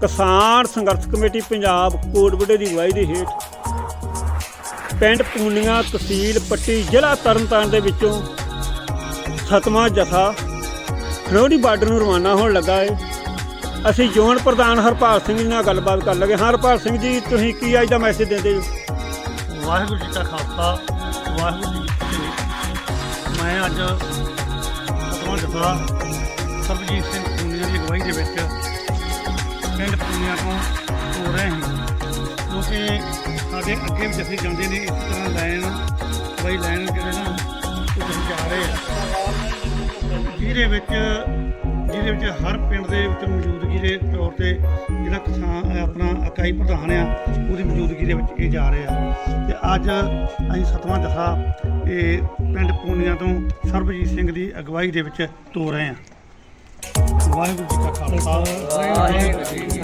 ਕਿਸਾਨ ਸੰਘਰਸ਼ ਕਮੇਟੀ ਪੰਜਾਬ ਕੋਟਬੁੱਢੇ ਦੀ ਅਗਵਾਈ ਦੇ ਹੇਠ ਪਿੰਡ ਪੂਨੀਆਂ ਤਹਿਸੀਲ ਪੱਟੀ ਜ਼ਿਲ੍ਹਾ ਤਰਨਤਾਰਨ ਦੇ ਵਿੱਚੋਂ ਸਤਵਾਂ ਜਥਾ ਖਨੌਰੀ ਬਾਰਡਰ ਨੂੰ ਰਵਾਨਾ ਹੋਣ ਲੱਗਾ ਹੈ। ਅਸੀਂ ਜ਼ੋਨ ਪ੍ਰਧਾਨ ਹਰਪਾਲ ਸਿੰਘ ਜੀ ਨਾਲ ਗੱਲਬਾਤ ਕਰਨ ਲੱਗੇ। ਹਾਂ ਹਰਪਾਲ ਸਿੰਘ ਜੀ, ਤੁਸੀਂ ਕੀ ਅੱਜ ਦਾ ਮੈਸੇਜ ਦਿੰਦੇ ਹੋ? ਵਾਹਿਗੁਰੂ ਜੀ ਕਾ ਖਾਲਸਾ, ਵਾਹਿਗੁਰੂ ਜੀ ਕੀ ਫਤਿਹ। ਮੈਂ ਅੱਜ ਸਤਵਾਂ ਜਥਾ ਸਰਬਜੀਤ ਸਿੰਘ ਪੂਨੀਆ ਦੀ ਅਗਵਾਈ ਦੇ ਵਿੱਚ ਪਿੰਡ ਤੋਂ ਹੋ ਰਹੇ ਹਾਂ ਕਿਉਂਕਿ ਸਾਡੇ ਅੱਗੇ ਵੀ ਜਥੇ ਜਾਂਦੇ ਨੇ ਇਸ ਤਰ੍ਹਾਂ ਲਾਈਨ, ਬਈ ਲਾਈਨ ਕਿਤੇ ਨਾ, ਉਹ ਜਾ ਰਹੇ ਆ। ਜਿਹਦੇ ਵਿੱਚ ਜਿਹਦੇ ਵਿੱਚ ਹਰ ਪਿੰਡ ਦੇ ਵਿੱਚ ਮੌਜੂਦਗੀ ਦੇ ਤੌਰ ਤੇ ਜਿਹੜਾ ਕਿਸਾਨ, ਆਪਣਾ ਇਕਾਈ ਪ੍ਰਧਾਨ ਆ, ਉਹਦੀ ਮੌਜੂਦਗੀ ਦੇ ਵਿੱਚ ਇਹ ਜਾ ਰਹੇ ਆ। ਤੇ ਅੱਜ ਅਸੀਂ ਸਤਵਾਂ ਜਥਾ, ਇਹ ਪਿੰਡ ਪੂਨੀਆਂ ਤੋਂ ਸਰਬਜੀਤ ਸਿੰਘ ਦੀ ਅਗਵਾਈ ਦੇ ਵਿੱਚ ਤੋਰ ਰਹੇ ਆ। ਵਾਹਿਗੁਰੂ ਜੀ ਕਾ ਖਾਲਸਾ। ਵਾਹਿਗੁਰੂ ਜੀ